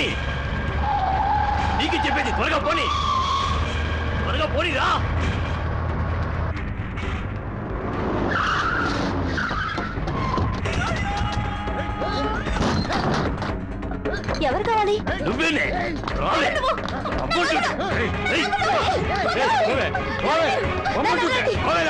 పోనీ. నీకు చెప్పేది త్వరగా పోనీ. త్వరగా పోనీ రా. ఎవరు కావాలి? నువ్వేనే రావే. రమ్మంటుంటే. ఏయ్, ఏయ్. ఏయ్, పోవే, పోవే, రమ్మంటుంటే. పోవే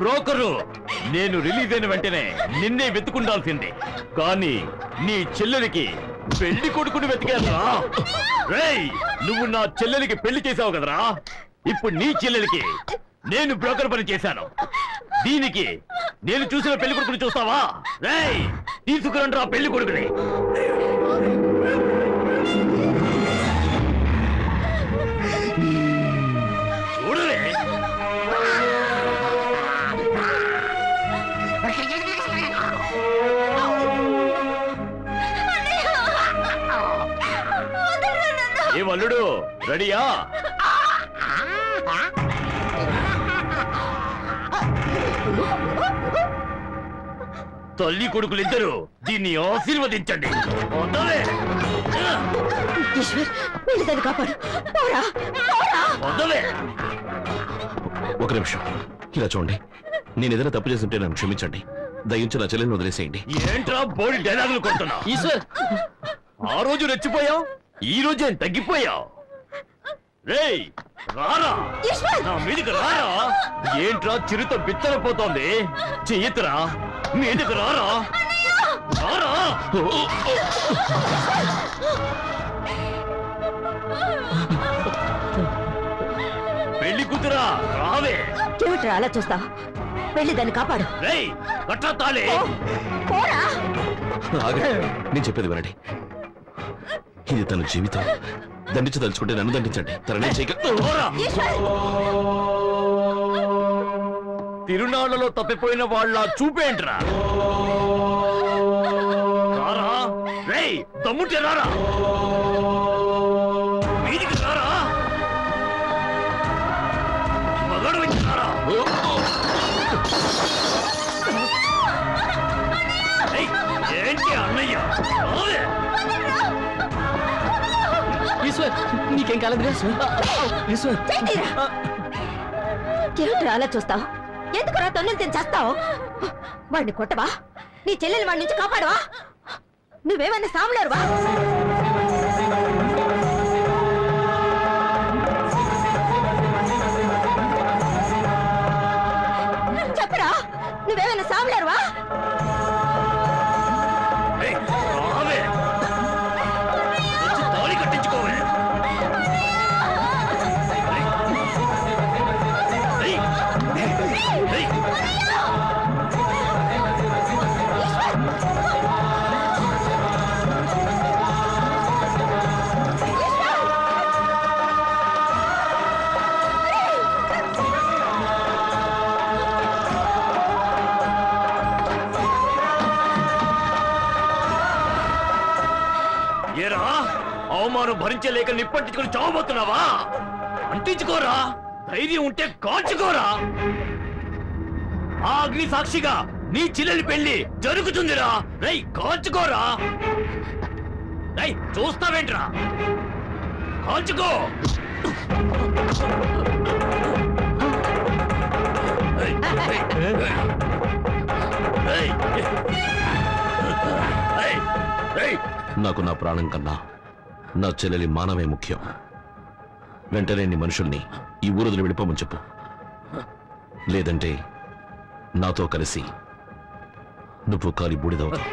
బ్రోకరు. నేను రిలీజ్ అయిన వెంటనే నిన్నే వెతుకుండాల్సింది కానీ నీ చెల్లెలికి పెళ్ళి కొడుకుని వెతికేదరా రేయ్ నువ్వు నా చెల్లెలికి పెళ్ళి చేసావు కదరా? ఇప్పుడు నీ చెల్లెలికి నేను బ్రోకర్ పని చేశాను. దీనికి నేను చూసిన పెళ్ళి కొడుకుని చూస్తావా? రేయ్ తీసుకురండి రా పెళ్ళి కొడుకుని. రెడీయా? తల్లి కొడుకులిద్దరు దీన్ని ఆశీర్వదించండి. వదలే. ఈశ్వర్ వెళ్ళి దాన్ని వదలే. ఒక నిమిషం. ఇలా చూడండి. నేను ఏదైనా తప్పు చేస్తుంటే నన్ను క్షమించండి. దయించి నా చెల్లెని వదిలేసేయండి. ఏంట్రా బోడి డైలాగులు కొడుతున్నా ఈశ్వర్. ఆ రోజు రెచ్చిపోయావు ఈ రోజు ఏం తగ్గిపోయావు? రేయ్ రారా. నా మీదికి రారా. ఏంట్రా చిరుత బిత్తరపోతోంది చెయ్యతురా మీదికి రారా. రారా. పెళ్ళి కూతురా రావే. ఏమిట్రా అలా చూస్తావు. వెళ్ళి దాన్ని కాపాడు. రేయ్ కట్ట తాళి. పో, పోరా. ఆగండి. నేను చెప్పేది వినండి. ఇది తన జీవితం. దండించదలుచుకుంటే నన్ను దండించండి. తరణం చేయక. తిరునాళ్ళలో తప్పిపోయిన వాళ్ళ చూపేంట్రా రారా? రేయ్ రారా? నీకేం కాలేదు చేతిరా! ఏమిట్రా అలా చూస్తావు? ఎందుకు రా తొన్నులు తిని చేస్తావు? వాడిని కొట్టవా? నీ చెల్లెలు వాడి నుంచి కాపాడవా? నువ్వేమన్నా సాములేరువా? చెప్పరా? నువ్వేమైనా సాములేరువా? అవమానం భరించలేక నిప్పంటించుకుని చావబోతున్నావా? అంటించుకోరా. ధైర్యం ఉంటే కాల్చుకోరా. ఆ అగ్ని సాక్షిగా నీ చెల్లెలి పెళ్ళి జరుగుతుందిరా. రై కాల్చుకోరా. రై చూస్తావేంట్రా? కాల్చుకో. నాకు నా ప్రాణం కన్నా నా చెల్లెలి మానవే ముఖ్యం. వెంటనే నీ మనుషుల్ని ఈ ఊరుదులు వెళ్ళిపోమని చెప్పు. లేదంటే నాతో కలిసి నువ్వు కాలి బూడిదవుతావు.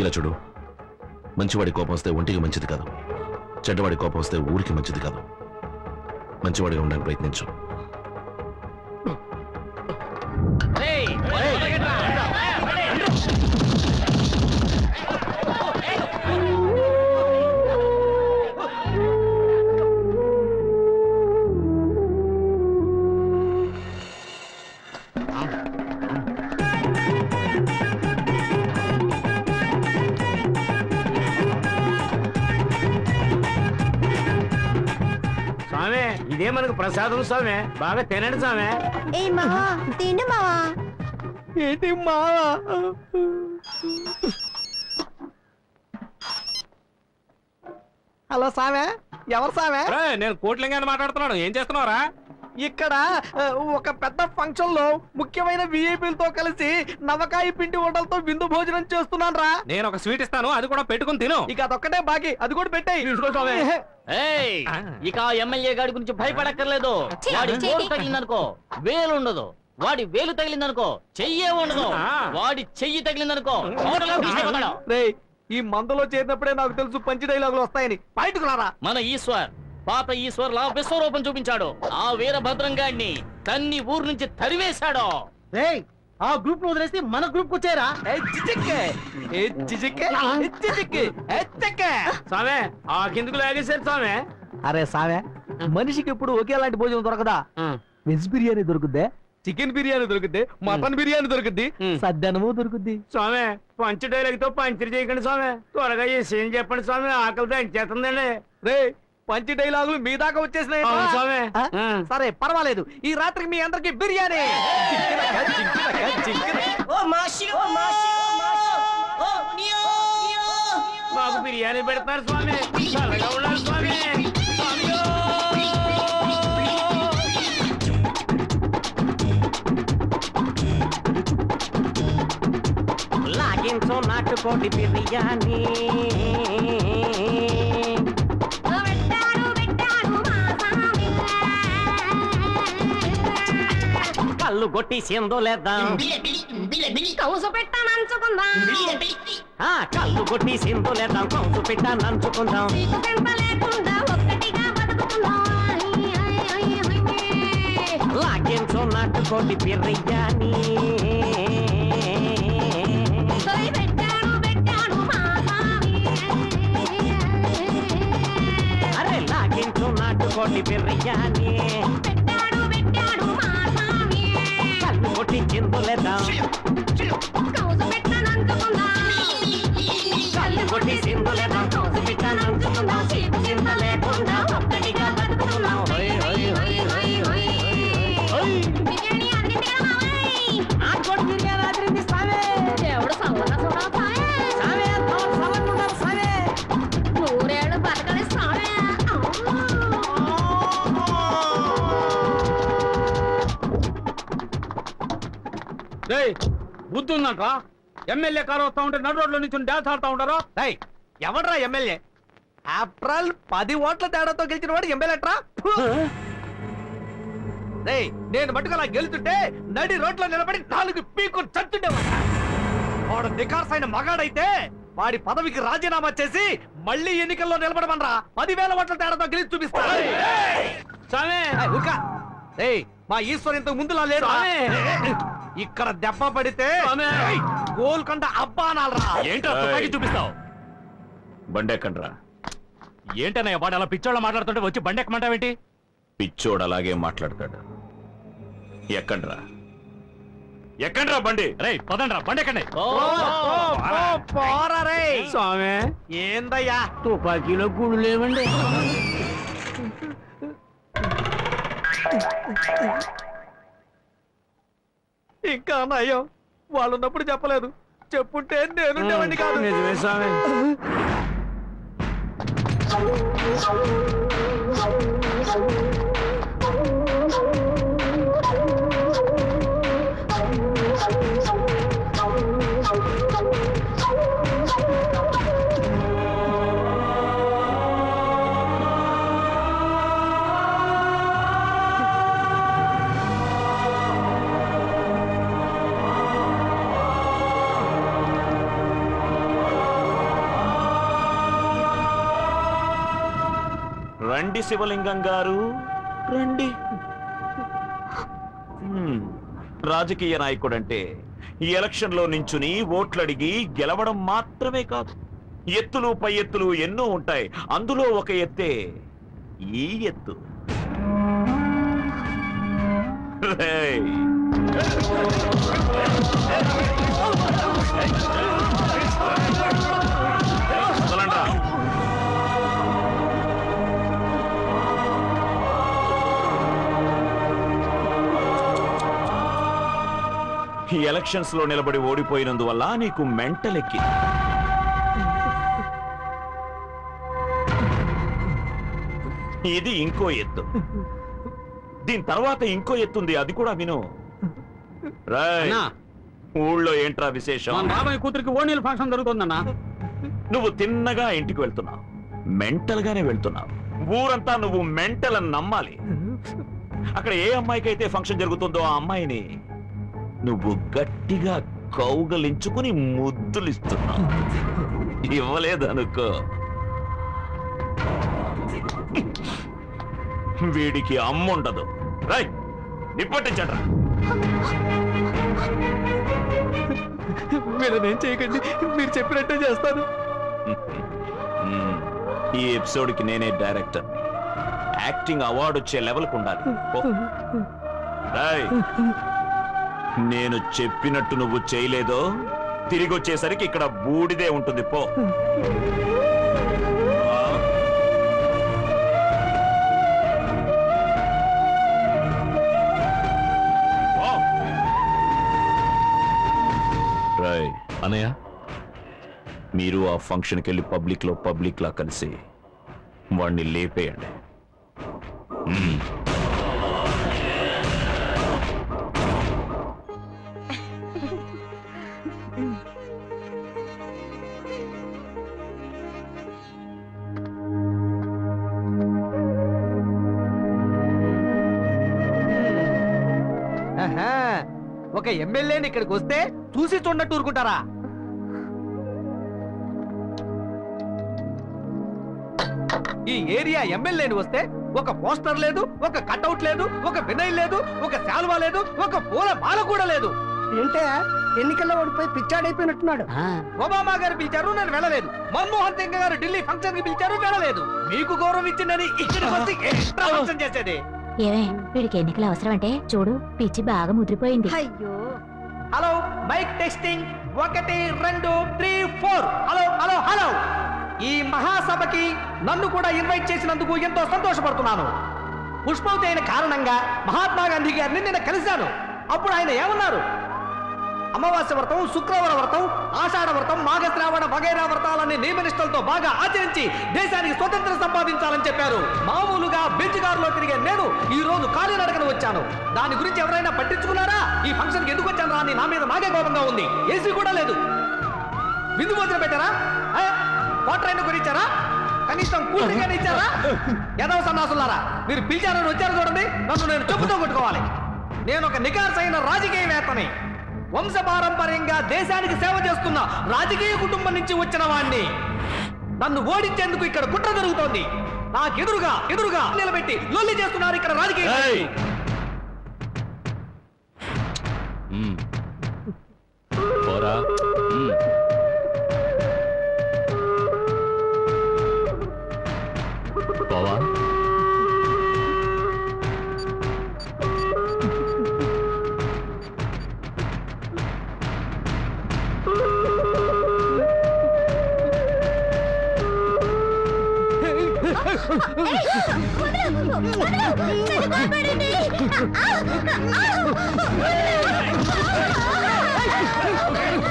ఇలా చూడు. మంచివాడి కోపం వస్తే ఒంటికి మంచిది కాదు. చెడ్డవాడి కోపం వస్తే ఊరికి మంచిది కాదు. మంచివాడిగా ఉండడానికి ప్రయత్నించు. మనకు ప్రసాదం స్వామి. బాగా తినండి స్వామి. ఏ మావా తిండి మావా. ఏంటి మావా? హలో సామె ఎవరు సామె నేను కోట్లింగాన్ని మాట్లాడుతున్నాను. ఏం చేస్తున్నావురా? ఇక్కడ ఒక పెద్ద ఫంక్షన్లో ముఖ్యమైన విఐపీలతో కలిసి నవకాయ పిండి వంటలతో విందు భోజనం చేస్తున్నాను రా. నేను ఒక స్వీట్ ఇస్తాను అది కూడా పెట్టుకుని తిను. ఇక అదొక్కటే బాకీ అది కూడా పెట్టాయి. ఇక ఆ ఎమ్మెల్యే గాడి గురించి భయపడక్కర్లేదు. వాడి తగిలిందనుకో వేలు ఉండదు. వాడి వేలు తగిలిందనుకో చెయ్యే ఉండదు. వాడి చెయ్యి తగిలిందనుకో ఈ మందులో చేరినప్పుడే నాకు తెలుసు పంచి డైలాగులు వస్తాయని. బయటకు రారా. మన ఈశ్వర్ పాత ఈశ్వర్ లా విశ్వరూపం చూపించాడు. ఆ వీరభద్రం గాడిని తన్ని ఊరు నుంచి తరివేశాడు. రేయ్ ఆ గ్రూప్ వదిలేసి మన గ్రూప్ వచ్చారా స్వామి ఆ? కిందకు లాగేశారు స్వామి అరే సామె మనిషికి ఎప్పుడు ఒకేలాంటి భోజనం దొరకదా? వెజ్ బిర్యానీ దొరుకుద్దే? చికెన్ బిర్యానీ దొరుకుద్ది మటన్ బిర్యానీ దొరుకుద్ది. సద్దనము దొరుకుద్ది. స్వామి పంచ డైలాగ్తో పంచర్ చేయకండి స్వామి త్వరగా చేసి ఏం చెప్పండి స్వామి ఆకలితో ఎంచేస్తుందండి. రే పంచి డైలాగులు మీ దాకా వచ్చేసినాయి అవును స్వామి. ఆ? ఆ. సరే పర్వాలేదు ఈ రాత్రికి మీ అందరికి బిర్యానీ చిక్కినక, చిక్కినక, చిక్కినక. మాకు బిర్యానీ పెడతారు స్వామి చల్లగా ఉండాలి స్వామి స్వామియో! లాగించో నాటుకోడి బిర్యానీ కళ్ళు కొట్టి సిందో లేద్దాం? కౌసు పెట్టానంచుకుందాం ఆ కళ్ళు కొట్టి సిందో లేద్దాం? కౌసు పెట్ట నంచుకుందాం లేకుండా ఒక్కటిగా మా స్వామి. అరే లాగించో నాటుకోడి బిర్యానీ కళ్ళు కొట్టి సిందో లేద్దాం కౌసు పెట్టానంచుకుందాం కళ్ళు కొట్టి సిందో బుద్ధి ఉందంట్రా ఎమ్మెల్యే కారు వస్తా ఉంటే నడు రోడ్లో నుంచి డాన్స్ ఆడుతా ఉంటారా రేయ్, ఎవడ్రా ఎమ్మెల్యే? ఏప్రిల్ పది ఓట్ల తేడాతో గెలిచిన వాడు ఎమ్మెల్యేట్రా రేయ్ నేను మట్టుకు అలా గెలుతుంటే నడి రోడ్లో నిలబడి నాలుగు పీకు చచ్చుండేవాడు. వాడు నికార్సైన మగాడైతే వాడి పదవికి రాజీనామా చేసి మళ్ళీ ఎన్నికల్లో నిలబడమనరా. పదివేల ఓట్ల తేడాతో గెలిచి చూపిస్తా. ఏయ్, మా ఈశ్వర్ ఇంతకు ముందులా లేరు. ఇక్కడ దెబ్బ పడితే గోల్కొండ అబ్బా అనాలరా ఏంటో తుపాకీ చూపిస్తావు? బండెక్కండ్రా. ఏంటన్నయ్య వాడు అలా పిచ్చోళ్ళ మాట్లాడుతుంటే వచ్చి బండి ఎక్కమంటావేంటి పిచ్చోడు అలాగే మాట్లాడతాడు. ఎక్కండ్రా. ఎక్కండ్రా బండి. రేయ్ పదండ్రా బండి ఎక్కండి పోరా. స్వామి! ఏందయ్యా? తుపాకీలో గుళ్ళు లేవండి. ఇంకా నయ్యం వాళ్ళు ఉన్నప్పుడు చెప్పలేదు. చెప్పుంటే నేనుండేవాడిని కాదు. నిజమే స్వామి. శివలింగం గారు. రండి. రాజకీయ నాయకుడంటే ఈ ఎలక్షన్లో నించుని ఓట్లడిగి గెలవడం మాత్రమే కాదు ఎత్తులు పై ఎత్తులు ఎన్నో ఉంటాయి అందులో ఒక ఎత్తే ఈ ఎత్తు. ఎలక్షన్స్లో నిలబడి ఓడిపోయినందువల్ల నీకు మెంటలెక్కి. ఇది ఇంకో ఎత్తు. దీని తర్వాత ఇంకో ఎత్తుంది అది కూడా విను. ఊళ్ళో ఏంట్రా విశేషం? బాబాయ్ కూతురికి ఓణీల ఫంక్షన్ జరుగుతుందన్నా. నువ్వు తిన్నగా ఇంటికి వెళ్తున్నావు మెంటల్ గానే వెళ్తున్నావు. ఊరంతా నువ్వు మెంటల్ అని నమ్మాలి. అక్కడ ఏ అమ్మాయికైతే ఫంక్షన్ జరుగుతుందో ఆ అమ్మాయిని నువ్వు గట్టిగా కౌగలించుకుని ముద్దులిస్తున్నావు ఇవ్వలేదనుకో. వీడికి అమ్ముండదు. రై నిప్పట్టించట్రా. మీరేం చేయకండి మీరు చెప్పినట్టే చేస్తాను. ఈ ఎపిసోడ్కి నేనే డైరెక్టర్. యాక్టింగ్ అవార్డు వచ్చే లెవెల్కి ఉండాలి. రాయ్ నేను చెప్పినట్టు నువ్వు చేయలేదో తిరిగి వచ్చేసరికి ఇక్కడ బూడిదే ఉంటుంది పో. రాయ్ అనయ్య మీరు ఆ ఫంక్షన్కి వెళ్ళి పబ్లిక్లో పబ్లిక్లా కలిసి వాణ్ణి లేపేయండి. ఒక ఎమ్మెల్యేని ఇక్కడికి వస్తే చూసి చూడనట్టు ఊరుకుంటారా? ఈ ఏరియా ఎమ్మెల్యేని వస్తే ఒక పోస్టర్ లేదు ఒక కట్అవుట్ లేదు ఒక వినయ్ లేదు ఒక శాల్వా లేదు ఒక పూల మాల కూడా లేదు. ఏంటే? ఎన్నికల్లో ఓడిపోయి పిచ్చాడైపోయినట్టున్నాడు. ఒబామా గారు పిలిచారు నేను వెళ్ళలేదు. మన్మోహన్ సింగ్ గారు ఢిల్లీ ఫంక్షన్కి పిలిచారు వెళ్ళలేదు. మీకు గౌరవం ఇచ్చిందని ఇక్కడికి వచ్చి చేసేది. ఏమే వీడికి ఎన్నికలు అవసరం అంటే చూడు పిచ్చి బాగా ముదిరిపోయింది. అయ్యో. హలో మైక్ టెస్టింగ్ ఒకటి రెండు three four. Hello hello hello. ఈ మహాసభకి నన్ను కూడా ఇన్వైట్ చేసినందుకు ఎంతో సంతోషపడుతున్నాను. పుష్పవతి అయిన కారణంగా మహాత్మా గాంధీ గారిని నేను కలిశాను. అప్పుడు ఆయన ఏమన్నారు? అమావాస్య వ్రతం శుక్రవార వ్రతం ఆషాఢ వ్రతం మాఘశ్రావణ వగైరా వ్రతాలన్నీ నియమనిష్టలతో బాగా ఆచరించి దేశానికి స్వతంత్రం సంపాదించాలని చెప్పారు. మామూలుగా బెంచ్ కారులో తిరిగే నేను ఈ రోజు కాలినడకన వచ్చాను. దాని గురించి ఎవరైనా పట్టించుకున్నారా? ఈ ఫంక్షన్ ఎందుకు వచ్చాను అని నా మీద నాకే కోపంగా ఉంది. ఏసీ కూడా లేదు. విందు భోజనం పెట్టారా? వాటర్ అయినా కొనిచ్చారా? కనీసం కూలిగానే ఇచ్చారా? ఎదవ సన్నాసులారా మీరు పిలిచారని వచ్చారు చూడండి. నన్ను నేను చెప్పుతో కొట్టుకోవాలి. నేను ఒక నికార్సైన రాజకీయవేత్తని. వంశపారంపర్యంగా దేశానికి సేవ చేస్తున్న రాజకీయ కుటుంబం నుంచి వచ్చిన వాణ్ణి. నన్ను ఓడించేందుకు ఇక్కడ కుట్ర జరుగుతోంది. నాకెదురుగా ఎదురుగా నిలబెట్టి లొల్లి చేస్తున్నారు ఇక్కడ రాజకీయ. పోరా. మ్మ్. పోవా ఎవరా మీరు ఎవరా మీరు? చెప్పండ్రా. నన్ను ఎందుకు తీసుకెళ్తున్నారు? ఎగస్ పార్టీ వాళ్ళా? ఎగస్ పార్టీ వాళ్ళు నన్ను కొడుతున్నారని నేను అసెంబ్లీలో చెప్తాను. చెప్తాను రేయ్. అసెంబ్లీలో చెప్తా. అబ్బో. అబ్బో. అబ్బో. హలో హలో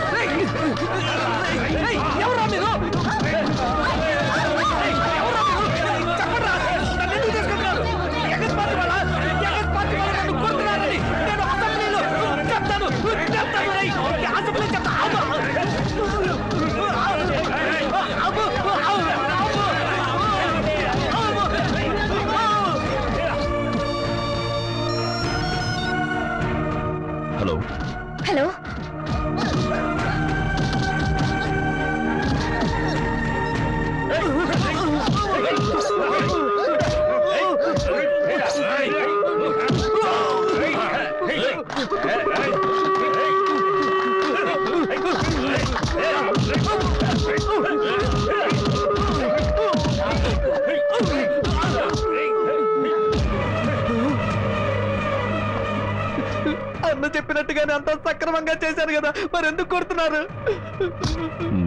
చెప్పినట్టుగానే అంత సక్రమంగా చేశారు కదా. మరి ఎందుకు కొడుతున్నారు?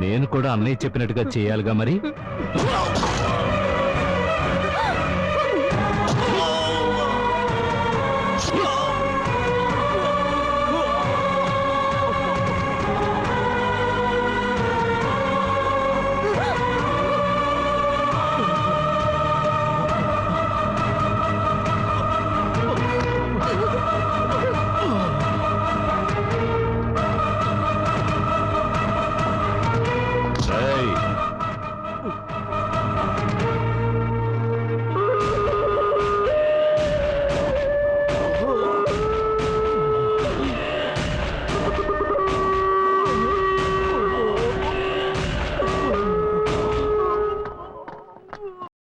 నేను కూడా అన్నయ్య చెప్పినట్టుగా చేయాలిగా మరి.